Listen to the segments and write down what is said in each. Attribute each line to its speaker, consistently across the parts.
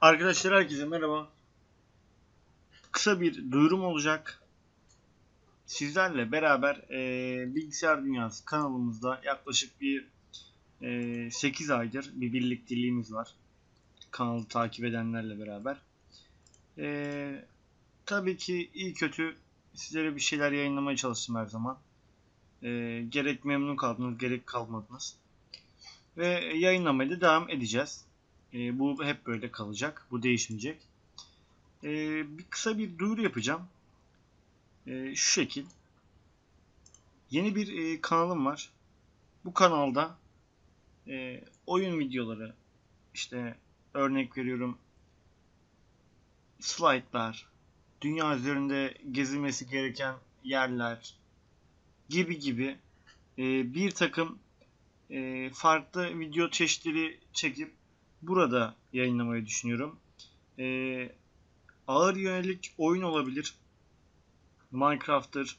Speaker 1: Arkadaşlar herkese merhaba. Kısa bir duyurum olacak. Sizlerle beraber e, Bilgisayar Dünyası kanalımızda yaklaşık bir e, 8 aydır bir birlikteliğimiz var. Kanalı takip edenlerle beraber. E, tabii ki iyi kötü sizlere bir şeyler yayınlamaya çalıştım her zaman. E, gerek memnun kaldınız gerek kalmadınız. Ve yayınlamaya da devam edeceğiz. E, bu hep böyle kalacak. Bu değişmeyecek. E, bir kısa bir duyuru yapacağım. E, şu şekil. Yeni bir e, kanalım var. Bu kanalda e, oyun videoları işte örnek veriyorum slaytlar, dünya üzerinde gezilmesi gereken yerler gibi gibi e, bir takım e, farklı video çeşitleri çekip burada yayınlamayı düşünüyorum. Ee, ağır yönelik oyun olabilir. Minecraft'tır.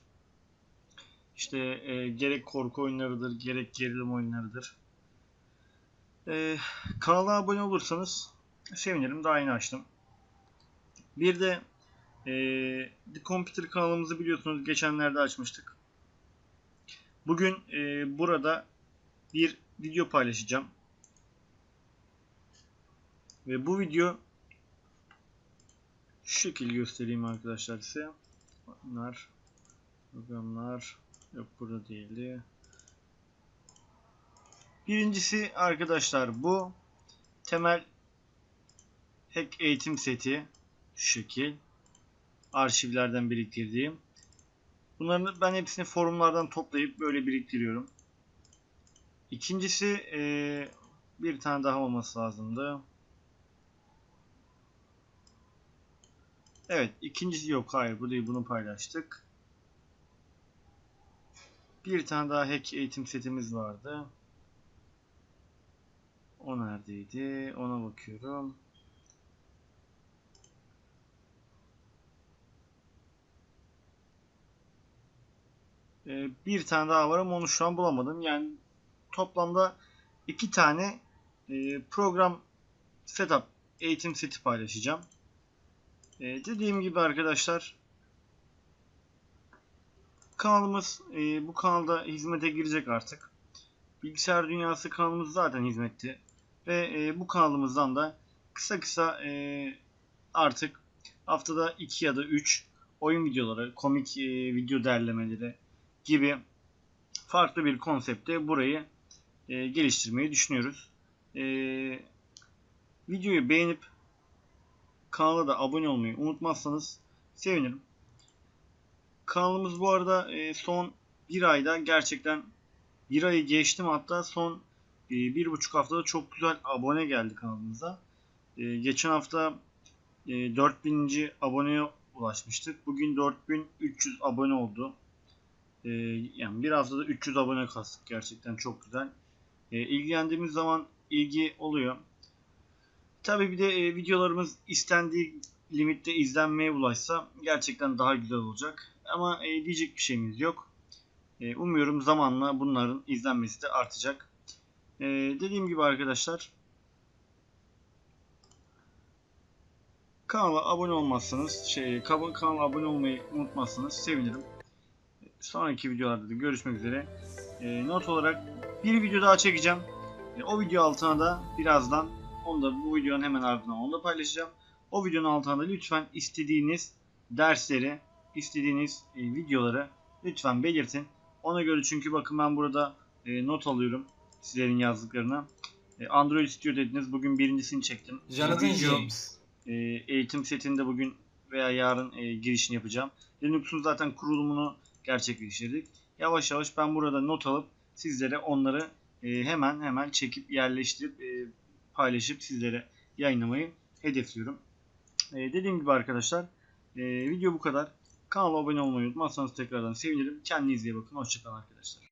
Speaker 1: İşte e, gerek korku oyunlarıdır, gerek gerilim oyunlarıdır. Ee, kanala abone olursanız sevinirim. Daha yeni açtım. Bir de e, The Computer kanalımızı biliyorsunuz geçenlerde açmıştık. Bugün e, burada bir video paylaşacağım. Ve bu video şu şekil göstereyim arkadaşlar size. Bunlar programlar yok burada değildi. Birincisi arkadaşlar bu temel hack eğitim seti şu şekil arşivlerden biriktirdiğim. Bunların ben hepsini forumlardan toplayıp böyle biriktiriyorum. İkincisi ee, bir tane daha olması lazımdı. Evet, ikincisi yok. Hayır, bu değil. Bunu paylaştık. Bir tane daha hack eğitim setimiz vardı. O neredeydi? Ona bakıyorum. Ee, bir tane daha var ama onu şu an bulamadım. Yani toplamda iki tane e, program setup eğitim seti paylaşacağım. Ee, dediğim gibi arkadaşlar kanalımız e, bu kanalda hizmete girecek artık. Bilgisayar Dünyası kanalımız zaten hizmetti. Ve e, bu kanalımızdan da kısa kısa e, artık haftada 2 ya da 3 oyun videoları, komik e, video derlemeleri gibi farklı bir konsepte burayı e, geliştirmeyi düşünüyoruz. E, videoyu beğenip kanala da abone olmayı unutmazsanız sevinirim. Kanalımız bu arada e, son bir ayda gerçekten bir ayı geçtim hatta son e, bir buçuk haftada çok güzel abone geldi kanalımıza. E, geçen hafta 4000. aboneye ulaşmıştık. Bugün 4300 abone oldu. Yani bir haftada 300 abone kastık gerçekten çok güzel. İlgilendiğimiz zaman ilgi oluyor. Tabi bir de e, videolarımız istendiği limitte izlenmeye ulaşsa gerçekten daha güzel olacak. Ama e, diyecek bir şeyimiz yok. E, umuyorum zamanla bunların izlenmesi de artacak. E, dediğim gibi arkadaşlar kanala abone olmazsanız şey kanala abone olmayı unutmazsanız sevinirim. Sonraki videolarda da görüşmek üzere. E, not olarak bir video daha çekeceğim. E, o video altına da birazdan onu da bu videonun hemen ardından onu da paylaşacağım. O videonun altına da lütfen istediğiniz dersleri, istediğiniz e, videoları lütfen belirtin. Ona göre çünkü bakın ben burada e, not alıyorum sizlerin yazdıklarına. E, Android istiyor dediniz. Bugün birincisini çektim.
Speaker 2: Jonathan
Speaker 1: Video,
Speaker 2: James.
Speaker 1: e, eğitim setinde bugün veya yarın e, girişini yapacağım. Linux'un zaten kurulumunu gerçekleştirdik. Yavaş yavaş ben burada not alıp sizlere onları e, hemen hemen çekip yerleştirip e, paylaşıp sizlere yayınlamayı hedefliyorum. Ee, dediğim gibi arkadaşlar e, video bu kadar. Kanala abone olmayı unutmazsanız tekrardan sevinirim. Kendinize iyi bakın. Hoşçakalın arkadaşlar.